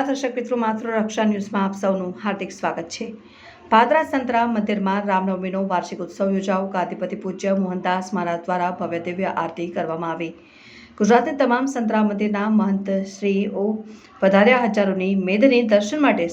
નમસ્કાર દર્શક મિત્રો માત્ર રક્ષા ન્યૂઝમાં આપ સૌનું હાર્દિક સ્વાગત છે. ભાદરા સંતરા મંદિરમાં રામનવમીનો વાર્ષિક ઉત્સવ યોજાઓ ગાદીપતિ પૂજ્ય મોહનદાસ મહારાજ દ્વારા ભવ્ય દિવ્ય આરતી કરવામાં આવી. ગુજરાતની તમામ સંતરા મંદિરના મહંત શ્રીઓ પધાર્યા હજારોની મેદની દર્શન માટે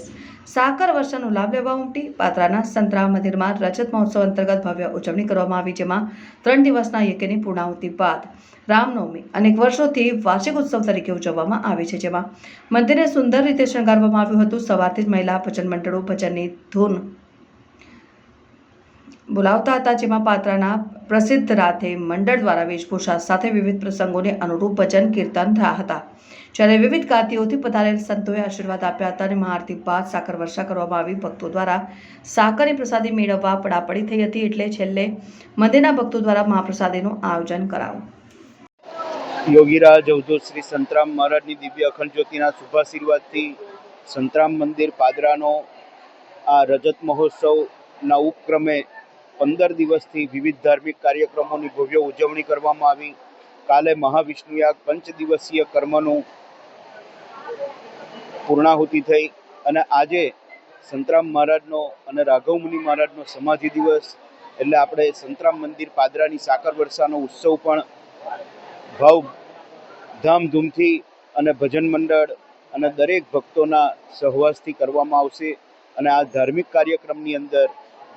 સાકર વર્ષાનો લાભ લેવા ઉમટી પાત્રાના સંતરા મંદિરમાં રજત મહોત્સવ અંતર્ગત ભવ્ય ઉજવણી કરવામાં આવી, જેમાં ત્રણ દિવસના યજ્ઞની પૂર્ણાહુતિ બાદ રામનવમી અનેક વર્ષોથી વાર્ષિક ઉત્સવ તરીકે ઉજવવામાં આવે છે, જેમાં મંદિરને સુંદર રીતે શણગારવામાં આવ્યું હતું. સવારથી જ મહિલા ભજન મંડળો ભજનની ધૂન બોલાવતા હતા, જેમાં પાત્રાના પ્રસિદ્ધ રાતે મંડળ દ્વારા વેશભૂષા સાથે વિવિધ પ્રસંગોને અનુરૂપ ભજન, કીર્તન થયા હતા. જ્યારે વિવિધ ગાદીઓથી પધારેલ સંતોએ આશીર્વાદ આપ્યા હતા અને મહાઆરતી બાદ સાકર વર્ષા કરવામાં આવી. ભક્તો દ્વારા સાકરની પ્રસાદી મેળવવા પડાપડી થઈ હતી એટલે છેલ્લે મંદિરના ભક્તો દ્વારા મહાપ્રસાદીનું આયોજન કરાયું. યોગીરાજ અવધૂત શ્રી સંતરામ મહારાજની દિવ્ય અખંડ જ્યોતિના શુભાશીર્વાદથી સંતરામ મંદિર પાદરાનો આ રજત મહોત્સવના ઉપક્રમે પંદર દિવસથી વિવિધ ધાર્મિક કાર્યક્રમોની ભવ્ય ઉજવણી કરવામાં આવી. કાલે મહાવિષ્ણુયાગ પંચ દિવસીય કર્મનું પૂર્ણાહુતિ થઈ અને આજે સંતરામ મહારાજનો અને રાઘવ મુનિ મહારાજનો સમાધિ દિવસ એટલે આપણે સંતરામ મંદિર પાદરાની સાકર વર્ષાનો ઉત્સવ પણ ભાવ ધામધૂમથી અને ભજન મંડળ અને દરેક ભક્તોના સહવાસથી કરવામાં આવશે. અને આ ધાર્મિક કાર્યક્રમની અંદર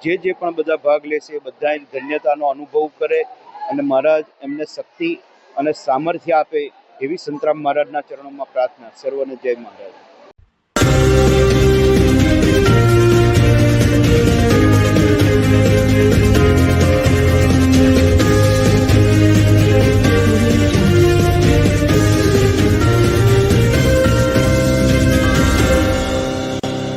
જે જે પણ બધા ભાગ લેશે એ બધા ધન્યતાનો અનુભવ કરે અને મહારાજ એમને શક્તિ અને સામર્થ્ય આપે એવી સંતરામ મહારાજના ચરણોમાં પ્રાર્થના. સર્વને જય મહારાજ.